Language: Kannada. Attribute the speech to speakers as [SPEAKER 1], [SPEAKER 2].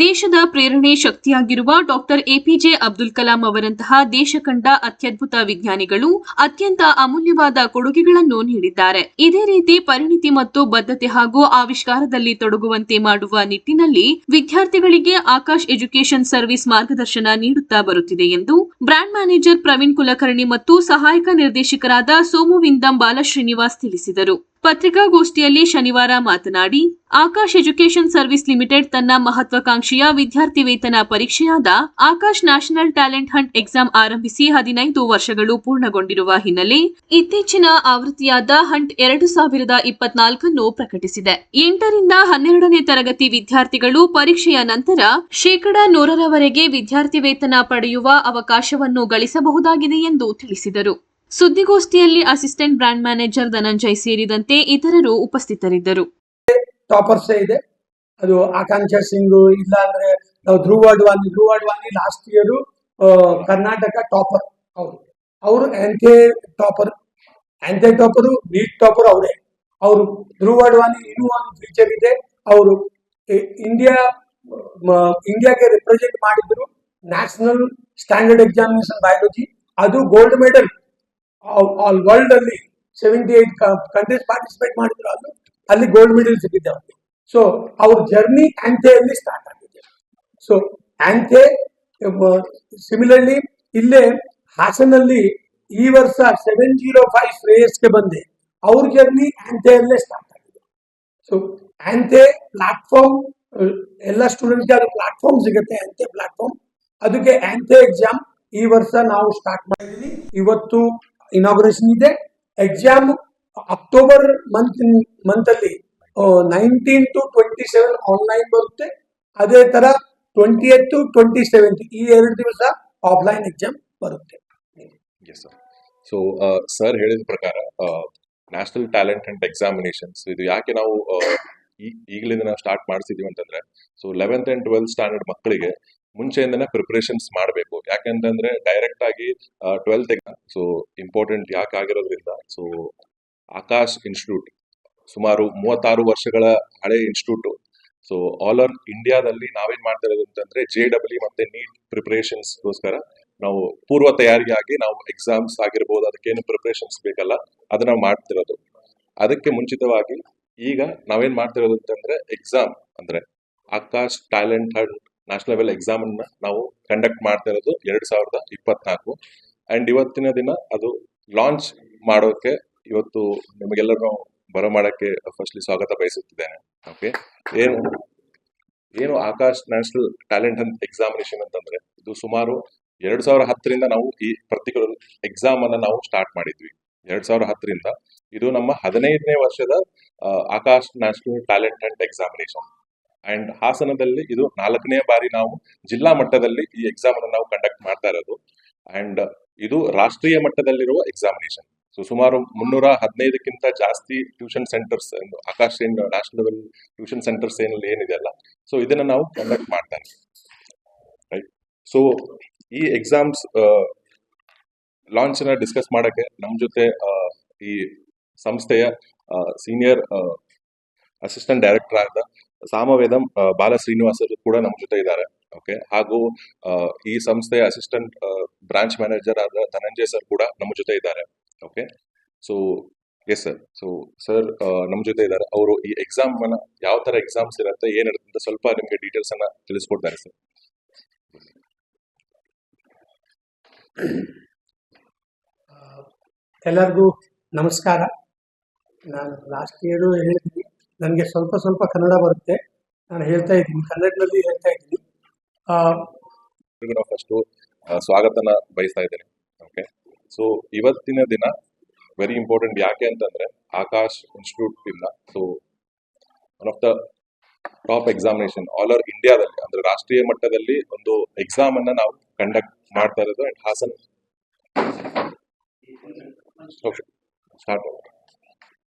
[SPEAKER 1] ದೇಶದ ಪ್ರೇರಣೆ ಶಕ್ತಿಯಾಗಿರುವ ಡಾಕ್ಟರ್ ಎಪಿಜೆ ಅಬ್ದುಲ್ ಕಲಾಂ ಅವರಂತಹ ದೇಶ ಕಂಡ ಅತ್ಯದ್ಭುತ ವಿಜ್ಞಾನಿಗಳು ಅತ್ಯಂತ ಅಮೂಲ್ಯವಾದ ಕೊಡುಗೆಗಳನ್ನು ನೀಡಿದ್ದಾರೆ. ಇದೇ ರೀತಿ ಪರಿಣಿತಿ ಮತ್ತು ಬದ್ಧತೆ ಹಾಗೂ ಆವಿಷ್ಕಾರದಲ್ಲಿ ತೊಡಗುವಂತೆ ಮಾಡುವ ನಿಟ್ಟಿನಲ್ಲಿ ವಿದ್ಯಾರ್ಥಿಗಳಿಗೆ ಆಕಾಶ್ ಎಜುಕೇಷನ್ ಸರ್ವಿಸ್ ಮಾರ್ಗದರ್ಶನ ನೀಡುತ್ತಾ ಬರುತ್ತಿದೆ ಎಂದು ಬ್ರಾಂಡ್ ಮ್ಯಾನೇಜರ್ ಪ್ರವೀಣ್ ಕುಲಕರ್ಣಿ ಮತ್ತು ಸಹಾಯಕ ನಿರ್ದೇಶಕರಾದ ಸೋಮುವಿಂದಂ ಬಾಲಶ್ರೀನಿವಾಸ್ ತಿಳಿಸಿದರು. ಪತ್ರಿಕಾಗೋಷ್ಠಿಯಲ್ಲಿ ಶನಿವಾರ ಮಾತನಾಡಿ, ಆಕಾಶ್ ಎಜುಕೇಷನ್ ಸರ್ವಿಸ್ ಲಿಮಿಟೆಡ್ ತನ್ನ ಮಹತ್ವಾಕಾಂಕ್ಷೆಯ ವಿದ್ಯಾರ್ಥಿ ವೇತನ ಪರೀಕ್ಷೆಯಾದ Aakash national talent hunt exam ಆರಂಭಿಸಿ ಹದಿನೈದು ವರ್ಷಗಳು ಪೂರ್ಣಗೊಂಡಿರುವ ಹಿನ್ನೆಲೆ ಇತ್ತೀಚಿನ ಆವೃತ್ತಿಯಾದ ಹಂಟ್ ಎರಡು ಸಾವಿರದ ಇಪ್ಪತ್ನಾಲ್ಕನ್ನು ಪ್ರಕಟಿಸಿದೆ. ಎಂಟರಿಂದ ಹನ್ನೆರಡನೇ ತರಗತಿ ವಿದ್ಯಾರ್ಥಿಗಳು ಪರೀಕ್ಷೆಯ ನಂತರ ಶೇಕಡಾ ನೂರರವರೆಗೆ ವಿದ್ಯಾರ್ಥಿ ವೇತನ ಪಡೆಯುವ ಅವಕಾಶವನ್ನು ಗಳಿಸಬಹುದಾಗಿದೆ ಎಂದು ತಿಳಿಸಿದರು. ಸುದ್ದಿಗೋಷ್ಠಿಯಲ್ಲಿ ಅಸಿಸ್ಟೆಂಟ್ ಬ್ರಾಂಡ್ ಮ್ಯಾನೇಜರ್ ಧನಂಜಯ್ ಸೇರಿದಂತೆ ಇತರರು ಉಪಸ್ಥಿತರಿದ್ದರು.
[SPEAKER 2] ಟಾಪರ್ಸ್ ಇದೆ. ಅದು ಆಕಾಂಕ್ಷಾ ಸಿಂಗ್ ಇಲ್ಲ ಅಂದ್ರೆ ನಾವು Dhruva Advani Dhruva Advani last year Karnataka topper. ಅವರು ಅವರು ANTHE topper. ANTHE topper NEET topper ಅವರೇ. ಅವರು ಧ್ರುವ ಅಡ್ವಾನಿ ಇನ್ನೂ ಒಂದು ಫೀಚರ್ ಇದೆ. ಅವರು ಇಂಡಿಯಾ ಇಂಡಿಯಾಗೆ ರೆಪ್ರೆಸೆಂಟ್ ಮಾಡಿದ್ರು ನ್ಯಾಷನಲ್ ಸ್ಟ್ಯಾಂಡರ್ಡ್ ಎಕ್ಸಾಮಿನೇಷನ್ ಬಯಾಲಜಿ ಅದು ಗೋಲ್ಡ್ ಮೆಡಲ್ ಆಲ್ ವರ್ಲ್ಡ್ ಅಲ್ಲಿ ಸೆವೆಂಟಿ ಏಟ್ ಕಂಟ್ರೀಸ್ ಪಾರ್ಟಿಸಿಪೇಟ್ ಮಾಡಿದ್ರು ಅದು, ಅಲ್ಲಿ ಗೋಲ್ಡ್ ಮೆಡಲ್ ಸಿಕ್ಕಿದೆ ಅವ್ರಿಗೆ. ಸೊ ಅವ್ರ ಜರ್ನಿ ಆಂಥೆಯಲ್ಲಿ ಸ್ಟಾರ್ಟ್ ಆಗಿದೆ. ಸೊ ಆಂಥೆ ಸಿಮಿಲರ್ಲಿ ಇಲ್ಲೇ ಹಾಸನಲ್ಲಿ ಈ ವರ್ಷ ಸೆವೆನ್ ಜೀರೋ ಫೈವ್ ಶ್ರೇಯಸ್ಗೆ ಬಂದೆ. ಅವ್ರ ಜರ್ನಿ ಆಂಥೆಯಲ್ಲೇ ಸ್ಟಾರ್ಟ್ ಆಗಿದೆ. ಸೊ ಆಂಥೆ ಪ್ಲಾಟ್ಫಾರ್ಮ್ ಎಲ್ಲ ಸ್ಟೂಡೆಂಟ್ಸ್ಗೆ ಅದು ಪ್ಲಾಟ್ಫಾರ್ಮ್ ಸಿಗುತ್ತೆ ಆಂಥೆ ಪ್ಲಾಟ್ಫಾರ್ಮ್ ಅದಕ್ಕೆ ಆಂಥೆ ಎಕ್ಸಾಮ್ ಈ ವರ್ಷ ನಾವು ಸ್ಟಾರ್ಟ್ ಮಾಡಿದೀವಿ. ಇವತ್ತು ಇನಾಗ್ರೇಷನ್ ಇದೆ. ಎಕ್ಸಾಮ್ ಅಕ್ಟೋಬರ್ ಮಂತ್ ಮಂತ್ ಅಲ್ಲಿ nineteen to twenty seven online ಬರುತ್ತೆ. ಅದೇ ತರ ಟ್ವೆಂಟಿ ಟು ಟ್ವೆಂಟಿ ಸೆವೆಂತ್ ಈ ಎರಡು ದಿವಸ ಆಫ್ಲೈನ್ ಎಕ್ಸಾಮ್ ಬರುತ್ತೆ.
[SPEAKER 3] ಸೊ ಸರ್ ಹೇಳಿದ ಪ್ರಕಾರ ನ್ಯಾಷನಲ್ ಟ್ಯಾಲೆಂಟ್ ಅಂಡ್ ಎಕ್ಸಾಮಿನೇಷನ್ಸ್ ಇದು ಯಾಕೆ ನಾವು ಈಗಲಿಂದ ನಾವು ಸ್ಟಾರ್ಟ್ ಮಾಡಿಸಿದೀವಿ ಅಂತಂದ್ರೆ so eleventh and twelfth standard ಮಕ್ಕಳಿಗೆ ಮುಂಚೆಯಿಂದನೇ ಪ್ರಿಪ್ರೇಷನ್ಸ್ ಮಾಡಬೇಕು. ಯಾಕೆಂತಂದ್ರೆ ಡೈರೆಕ್ಟ್ ಆಗಿ ಟ್ವೆಲ್ತ್ ಸೊ ಇಂಪಾರ್ಟೆಂಟ್ ಯಾಕೆ ಆಗಿರೋದ್ರಿಂದ ಸೊ ಆಕಾಶ್ ಇನ್ಸ್ಟಿಟ್ಯೂಟ್ ಸುಮಾರು ಮೂವತ್ತಾರು ವರ್ಷಗಳ ಹಳೆ ಇನ್ಸ್ಟಿಟ್ಯೂಟ್ ಸೊ ಆಲ್ ಓವರ್ ಇಂಡಿಯಾದಲ್ಲಿ ನಾವೇನ್ ಮಾಡ್ತಾ ಇರೋದು ಅಂತಂದ್ರೆ ಜೆ ಡಬ್ಲ್ಯೂ ಮತ್ತೆ ನೀಟ್ ಪ್ರಿಪರೇಷನ್ಸ್ಗೋಸ್ಕರ ನಾವು ಪೂರ್ವ ತಯಾರಿಯಾಗಿ ನಾವು ಎಕ್ಸಾಮ್ಸ್ ಆಗಿರ್ಬೋದು, ಅದಕ್ಕೇನು ಪ್ರಿಪ್ರೇಷನ್ಸ್ ಬೇಕಲ್ಲ, ಅದನ್ನ ಮಾಡ್ತಿರೋದು ಅದಕ್ಕೆ ಮುಂಚಿತವಾಗಿ ಈಗ ನಾವೇನ್ ಮಾಡ್ತಿರೋದು ಅಂತಂದ್ರೆ ಎಕ್ಸಾಮ್ ಅಂದ್ರೆ Aakash talent hunt national level exam ಅನ್ನ ನಾವು ಕಂಡಕ್ಟ್ ಮಾಡ್ತಾ ಇರೋದು ಎರಡ್ ಸಾವಿರದ ಇಪ್ಪತ್ನಾಲ್ಕು. ಅಂಡ್ ಇವತ್ತಿನ ದಿನ ಅದು ಲಾಂಚ್ ಮಾಡೋಕೆ ಇವತ್ತು ನಿಮಗೆಲ್ಲರೂ ಬರಮಾಡಕ್ಕೆ ಫಸ್ಟ್ಲಿ ಸ್ವಾಗತ ಬಯಸುತ್ತಿದ್ದೇನೆ. ಓಕೆ ಏನು ಏನು ಆಕಾಶ್ ನ್ಯಾಷನಲ್ ಟ್ಯಾಲೆಂಟ್ ಅಂತ ಎಕ್ಸಾಮಿನೇಷನ್ ಅಂತಂದ್ರೆ ಇದು ಸುಮಾರು ಎರಡ್ ಸಾವಿರ ಹತ್ತರಿಂದ ನಾವು ಈ ಪರ್ಟಿಕ್ಯುಲರ್ ಎಕ್ಸಾಮ್ ಅನ್ನ ನಾವು ಸ್ಟಾರ್ಟ್ ಮಾಡಿದ್ವಿ. ಎರಡ್ ಸಾವಿರ ಹತ್ತರಿಂದ. ಇದು ನಮ್ಮ ಹದಿನೈದನೇ ವರ್ಷದ Aakash national talent and examination and ಹಾಸನದಲ್ಲಿ ಇದು ನಾಲ್ಕನೇ ಬಾರಿ ನಾವು ಜಿಲ್ಲಾ ಮಟ್ಟದಲ್ಲಿ ಈ ಎಕ್ಸಾಮ್ ಅನ್ನು ನಾವು ಕಂಡಕ್ಟ್ ಮಾಡ್ತಾ ಇರೋದು. ಅಂಡ್ ಇದು ರಾಷ್ಟ್ರೀಯ ಮಟ್ಟದಲ್ಲಿರುವ ಎಕ್ಸಾಮಿನೇಷನ್ ಸೊ ಸುಮಾರು ಮುನ್ನೂರ ಹದಿನೈದಕ್ಕಿಂತ ಜಾಸ್ತಿ tuition centres Aakash national level tuition centres ಏನಲ್ಲಿ ಏನಿದೆಯಲ್ಲ ಸೊ ಇದನ್ನ ನಾವು ಕಂಡಕ್ಟ್ ಮಾಡ್ತಾ ರೈಟ್ ಸೊ ಈ ಎಕ್ಸಾಮ್ಸ್ ಲಾಂಚ್ನ ಡಿಸ್ಕಸ್ ಮಾಡಕ್ಕೆ ನಮ್ಮ ಜೊತೆ ಈ ಸಂಸ್ಥೆಯ ಸೀನಿಯರ್ ಅಸಿಸ್ಟೆಂಟ್ ಡೈರೆಕ್ಟರ್ ಆದ ಸಾಮವೇದಂ ಬಾಲ ಬಾಲ ಶ್ರೀನಿವಾಸರು ಕೂಡ ನಮ್ಮ ಜೊತೆ ಇದ್ದಾರೆ. ಓಕೆ? ಹಾಗೂ ಈ ಸಂಸ್ಥೆಯ ಅಸಿಸ್ಟೆಂಟ್ ಬ್ರಾಂಚ್ ಮ್ಯಾನೇಜರ್ ಆದ ಧನಂಜಯ್ ಸರ್ ಕೂಡ ನಮ್ಮ ಜೊತೆ ಇದ್ದಾರೆ. Okay? So, yes sir. So, sir ನಮ್ಮ ಜೊತೆ ಇದ್ದಾರೆ. ಅವರು ಈ ಎಕ್ಸಾಮ್ ಅನ್ನ ಯಾವ ತರ ಎಕ್ಸಾಮ್ಸ್ ಇರುತ್ತೆ ಏನಿರುತ್ತೆ ಅಂತ ಸ್ವಲ್ಪ ನಿಮಗೆ ಡೀಟೇಲ್ಸ್ ಅನ್ನ ತಿಳಿಸ್ಕೊಡ್ತಾರೆ ಸರ್.
[SPEAKER 2] ಎಲ್ಲರಿಗೂ ನಮಸ್ಕಾರ. ನಾನು ಲಾಸ್ಟ್ ಇಯರು ಹೇಳಿದ್ದೀನಿ ನನಗೆ ಸ್ವಲ್ಪ ಸ್ವಲ್ಪ ಕನ್ನಡ ಬರುತ್ತೆ. ನಾನು ಹೇಳ್ತಾ ಇದ್ದೀನಿ. ಕನ್ನಡದಲ್ಲಿ ಹೇಳ್ತಾ ಇದ್ದೀನಿ.
[SPEAKER 3] ಫಸ್ಟು ಸ್ವಾಗತನ ಬಯಸ್ತಾ ಇದ್ದೇನೆ ಓಕೆ ಸೊ ಇವತ್ತಿನ ದಿನ ವೆರಿ ಇಂಪಾರ್ಟೆಂಟ್ ಯಾಕೆ ಅಂತಂದ್ರೆ ಆಕಾಶ್ ಇನ್ಸ್ಟಿಟ್ಯೂಟ್ ಇಂದ so one of the top examination all over ಇಂಡಿಯಾದಲ್ಲಿ ಅಂದ್ರೆ ರಾಷ್ಟ್ರೀಯ ಮಟ್ಟದಲ್ಲಿ ಒಂದು ಎಕ್ಸಾಮ್ ಅನ್ನ ನಾವು ಕಂಡಕ್ಟ್ ಮಾಡ್ತಾ ಇರೋದು ಅಂಡ್ ಹಾಸನ್. ಸ್ಟಾರ್ಟ್